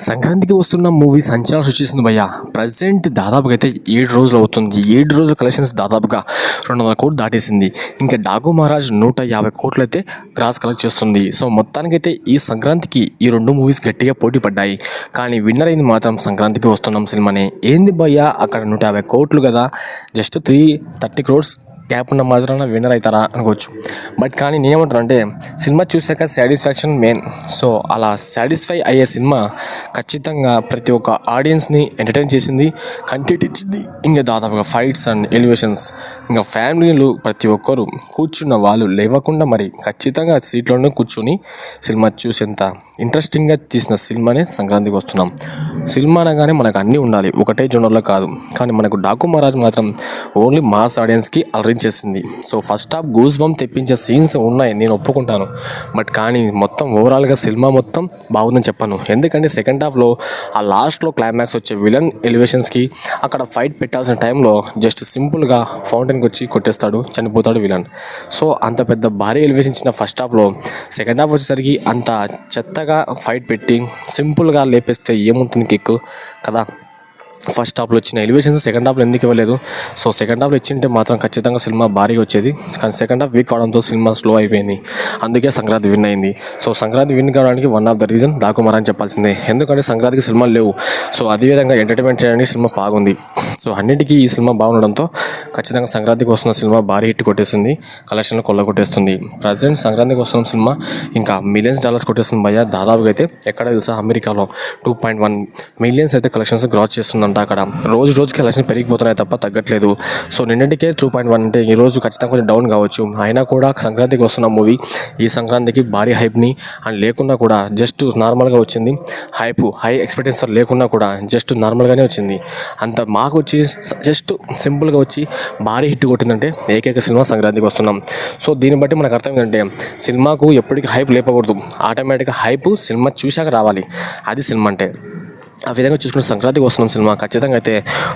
సంక్రాంతికి వస్తున్న మూవీ సంచలనం సృష్టిస్తుంది భయ్య. ప్రజెంట్ దాదాపుగా అయితే ఏడు రోజులు అవుతుంది. ఏడు రోజుల కలెక్షన్స్ దాదాపుగా రెండు వందల కోట్లు దాటేసింది. ఇంకా డాగు మహారాజ్ నూట యాభై కోట్లు అయితే క్రాస్ కలెక్ట్ చేస్తుంది. సో మొత్తానికైతే ఈ సంక్రాంతికి ఈ రెండు మూవీస్ గట్టిగా పోటీ పడ్డాయి. కానీ విన్నర్ అయింది మాత్రం సంక్రాంతికి వస్తున్నాం సినిమానే. ఏంది భయ్య? అక్కడ నూట యాభై కోట్లు కదా. Just three thirty crores gap ఉన్న మాత్రాన విన్నర్ అవుతారా అనుకోవచ్చు. బట్ కానీ నేనేమంటాను అంటే సినిమా చూసాక సాటిస్ఫాక్షన్ మెయిన్. సో అలా సాటిస్ఫై అయ్యే సినిమా ఖచ్చితంగా ప్రతి ఒక్క ఆడియన్స్ని ఎంటర్టైన్ చేసింది కంటెంట్ ఇచ్చింది. ఇంకా దాదాపుగా ఫైట్స్ అండ్ ఎలివేషన్స్ ఇంకా ఫ్యామిలీలు ప్రతి ఒక్కరు కూర్చున్న వాళ్ళు లేవకుండా మరి ఖచ్చితంగా సీట్లోనే కూర్చొని సినిమా చూసేంత ఇంట్రెస్టింగ్గా తీసిన సినిమానే సంక్రాంతికి వస్తున్నాం. సినిమా అనగానే మనకు అన్నీ ఉండాలి. ఒకటే జోనర్లో కాదు. కానీ మనకు డాకు మహారాజ్ మాత్రం ఓన్లీ మాస్ ఆడియన్స్కి తెప్పించేసింది so first half goose bump తెప్పించే సీన్స్ ఉన్నాయి. నేను ఒప్పుకుంటాను. బట్ కానీ మొత్తం ఓవరాల్గా సినిమా మొత్తం బాగుందని చెప్పాను. ఎందుకంటే సెకండ్ హాఫ్లో ఆ లాస్ట్లో క్లైమాక్స్ వచ్చే విలన్ ఎలివేషన్స్కి అక్కడ ఫైట్ పెట్టాల్సిన టైంలో జస్ట్ సింపుల్గా ఫౌంటైన్కి వచ్చి కొట్టేస్తాడు చనిపోతాడు విలన్ సో అంత పెద్ద భారీ ఎలివేషన్ ఇచ్చిన ఫస్ట్ హాఫ్లో సెకండ్ హాఫ్ వచ్చేసరికి అంత చెత్తగా ఫైట్ పెట్టి సింపుల్గా లేపేస్తే ఏముంటుంది కిక్ కదా? ఫస్ట్ హాఫ్లో వచ్చిన ఎలివేషన్స్ సెకండ్ హాఫ్లో ఎందుకు ఇవ్వలేదు? సో సెకండ్ హాఫ్లో ఇచ్చింటే మాత్రం ఖచ్చితంగా సినిమా భారీగా వచ్చేది. కానీ సెకండ్ హాఫ్ వీక్ అవడంతో సినిమా స్లో అయిపోయింది. అందుకే సంక్రాంతి విన్ అయింది. సో సంక్రాంతి విన్ కావడానికి వన్ ఆఫ్ ద రీజన్ దాకుమార్ అని చెప్పాల్సిందే. ఎందుకంటే సంక్రాంతికి సినిమాలు లేవు. సో అదేవిధంగా ఎంటర్టైన్మెంట్ చేయడానికి సినిమా బాగుంది. సో అన్నిటికీ ఈ సినిమా బాగుండడంతో ఖచ్చితంగా సంక్రాంతికి వస్తున్న సినిమా భారీ హిట్ కొట్టేసింది. కలెక్షన్లు కొల్ల కొట్టేస్తుంది ప్రజెంట్ సంక్రాంతికి వస్తున్న సినిమా ఇంకా మిలియన్స్ డాలర్స్ కొట్టేస్తుంది భయ్య. దాదాపుగా అయితే ఎక్కడ తెలుసా అమెరికాలో టూ పాయింట్ వన్ మిలియన్స్ అయితే కలెక్షన్స్ గ్రాస్ చేస్తుందంట అక్కడ. రోజు రోజుకి కలెక్షన్ పెరిగిపోతున్నాయి తప్ప తగ్గట్లేదు. సో నిన్నటికే టూ పాయింట్ వన్ అంటే ఈ రోజు ఖచ్చితంగా కొంచెం డౌన్ కావచ్చు. అయినా కూడా సంక్రాంతికి వస్తున్న మూవీ ఈ సంక్రాంతికి భారీ హైప్ని అండ్ లేకున్నా కూడా జస్ట్ నార్మల్గా వచ్చింది. హైప్ హై ఎక్స్పెక్టేషన్ లేకున్నా కూడా జస్ట్ నార్మల్గానే వచ్చింది. అంత మాకు వచ్చి జస్ట్ సింపుల్గా వచ్చి భారీ హిట్ కొట్టిందంటే ఏకైక సినిమా సంక్రాంతికి వస్తున్నాం. సో దీన్ని బట్టి మనకు అర్థం ఏంటంటే సినిమాకు ఎప్పటికీ హైప్ లేపకూడదు. ఆటోమేటిక్గా హైప్ సినిమా చూశాక రావాలి. అది సినిమా అంటే ఆ విధంగా చూసుకుంటే సంక్రాంతికి వస్తున్నాం సినిమా ఖచ్చితంగా అయితే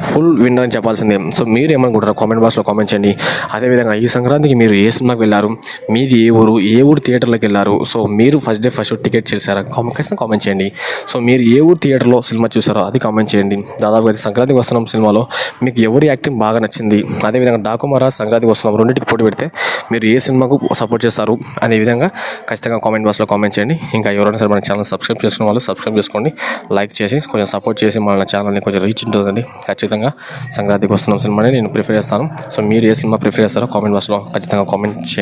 ఫుల్ విన్నర్ అని చెప్పాల్సిందే. సో మీరు ఏమనుకుంటారు కామెంట్ బాక్స్లో కామెంట్ చేయండి. అదేవిధంగా ఈ సంక్రాంతికి మీరు ఏ సినిమాకి వెళ్ళారు? మీది ఏ ఊరు? ఏ ఊరు థియేటర్లోకి వెళ్ళారు? సో మీరు ఫస్ట్ డే ఫస్ట్ టికెట్ చేశారా? కామెంట్ ఖచ్చితంగా కామెంట్ చేయండి. సో మీరు ఏ ఊరు థియేటర్లో సినిమా చూసారో అది కామెంట్ చేయండి. దాదాపు అయితే సంక్రాంతికి వస్తున్నాం సినిమాలో మీకు ఎవరి యాక్టింగ్ బాగా నచ్చింది? అదేవిధంగా డాకుమారా సంక్రాంతికి వస్తున్నాం రెండింటికి పోటీ పెడితే మీరు ఏ సినిమాకు సపోర్ట్ చేస్తారు? అనే విధంగా ఖచ్చితంగా కామెంట్ బాక్స్లో కామెంట్ చేయండి. ఇంకా ఎవరైనా సరే మన ఛానల్ సబ్స్క్రైబ్ చేసుకున్న వాళ్ళు సబ్స్క్రైబ్ చేసుకోండి. లైక్ చేసి కొంచెం సపోర్ట్ చేసి మన ఛానల్ని కొంచెం రీచ్ ఉంటుందండి. ఖచ్చితంగా సంక్రాంతికి వస్తున్నాం సినిమాని నేను ప్రిఫర్ చేస్తాను. సో మీరు ఏ సినిమా ప్రిఫర్ చేస్తారో కామెంట్ బాక్స్లో ఖచ్చితంగా కామెంట్ చేయండి.